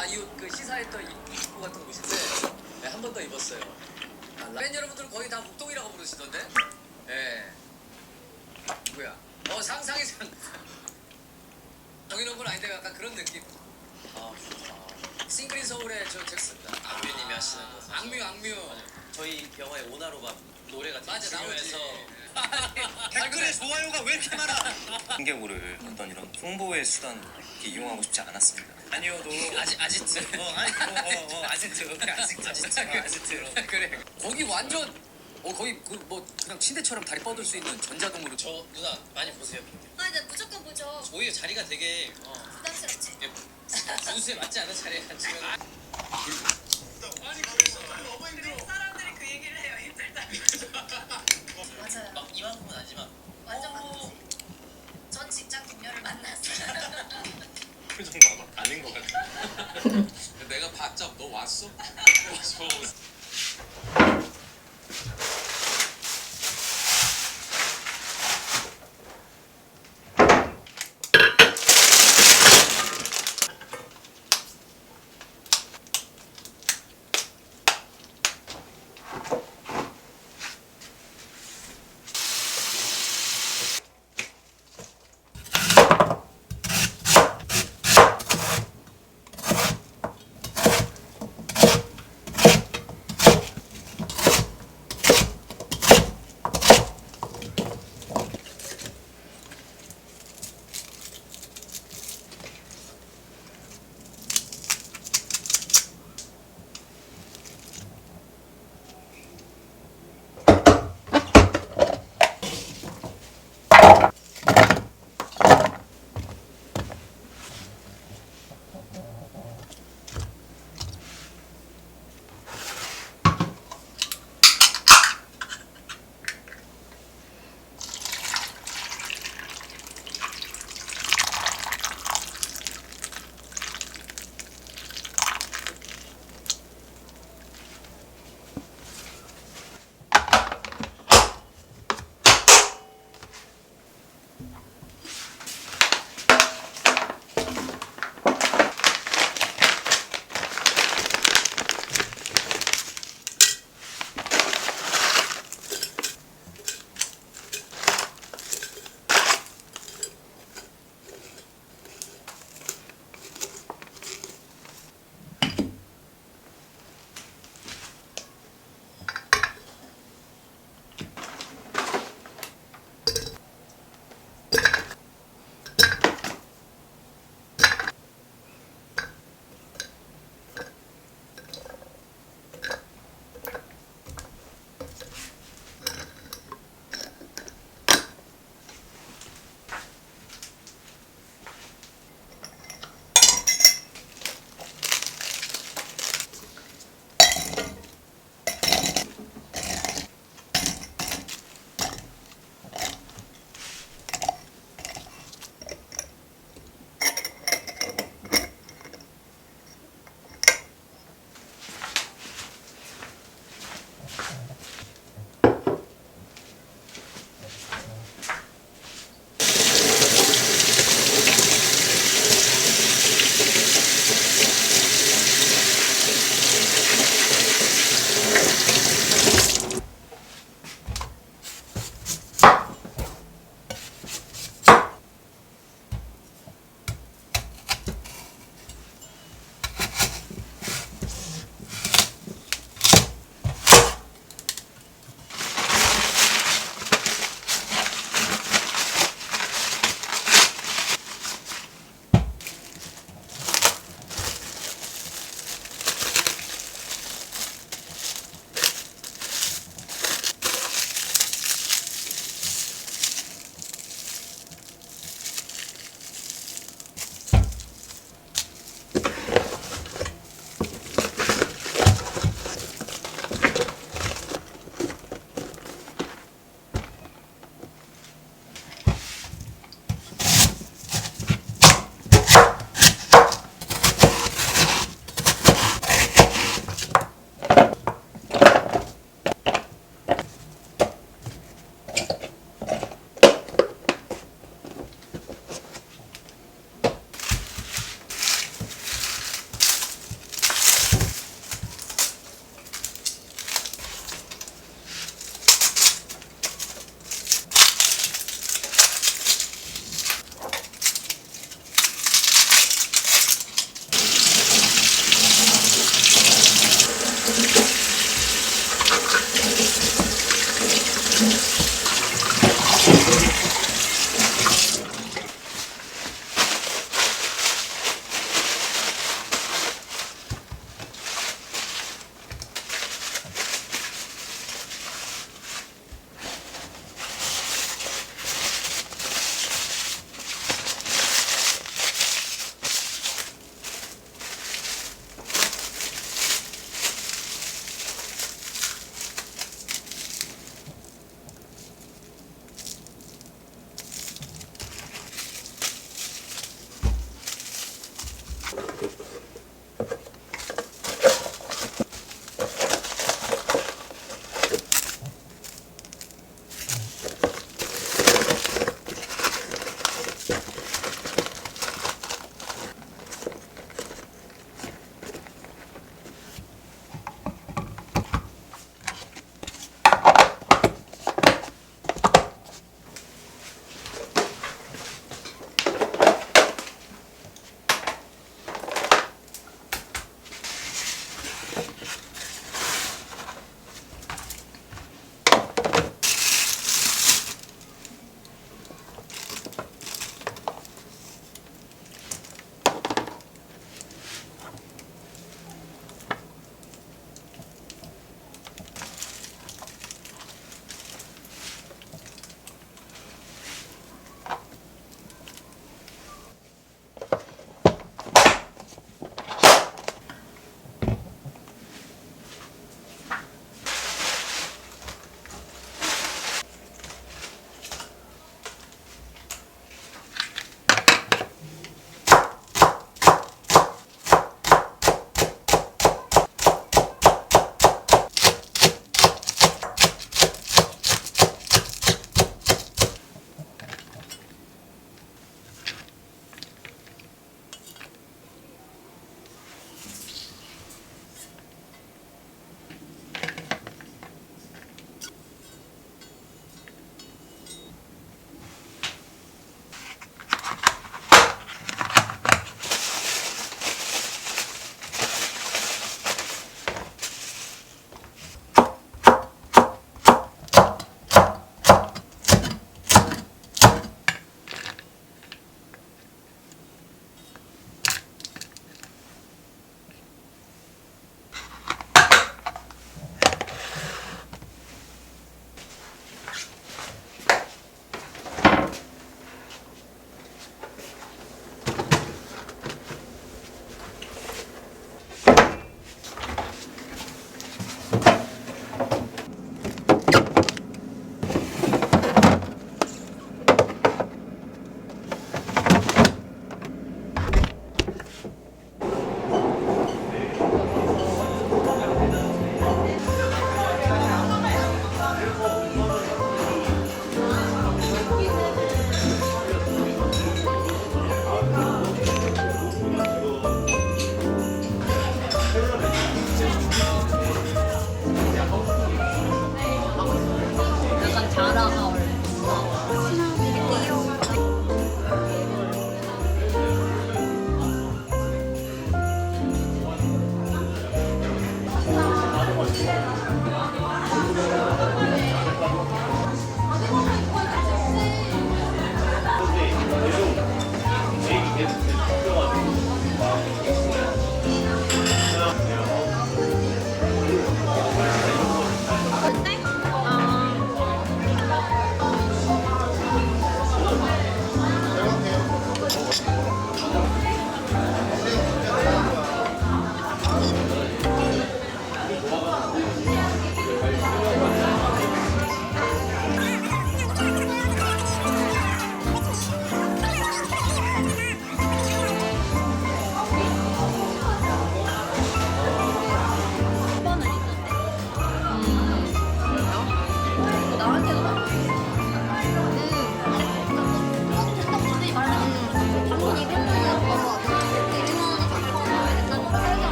아 이 옷 그 시사했던 이- 입고 같은 옷인데 네, 한 번 더 입었어요. 아, 팬 여러분들 거의 다 목동이라고 부르시던데? 예. 누구야? 어 상상이 상. 정인원 군 아닌데 약간 그런 느낌. 아 좋다. 싱글인 서울의 저 잭스입니다. 악뮤님이 하시는 거. 악뮤 악뮤. 저희 영화의 오나로바 노래가 되게 맞아 나오지. 중요해서 댓글에 좋아요가 왜 이렇게 많아? 신경으로를 어떤 이런 홍보의 수단 이렇게 이용하고 싶지 않았습니다. 아니어도 아지 아지트. 어 아니 어, 어, 어 아지트 오케이 아지트 아지트. 어, 아지트 그래. 거기 완전 어 거기 그뭐 그냥 침대처럼 다리 뻗을 수 있는 전자동으로 저 누나 많이 보세요. 아, 네, 무조건 보죠. 오히려 자리가 되게 어, 부담스럽지. 예, 분수에 맞지 않은 자리에 앉으면 표정 봐봐 아닌 것 같아 내가 봤자 너 왔어? 왔어.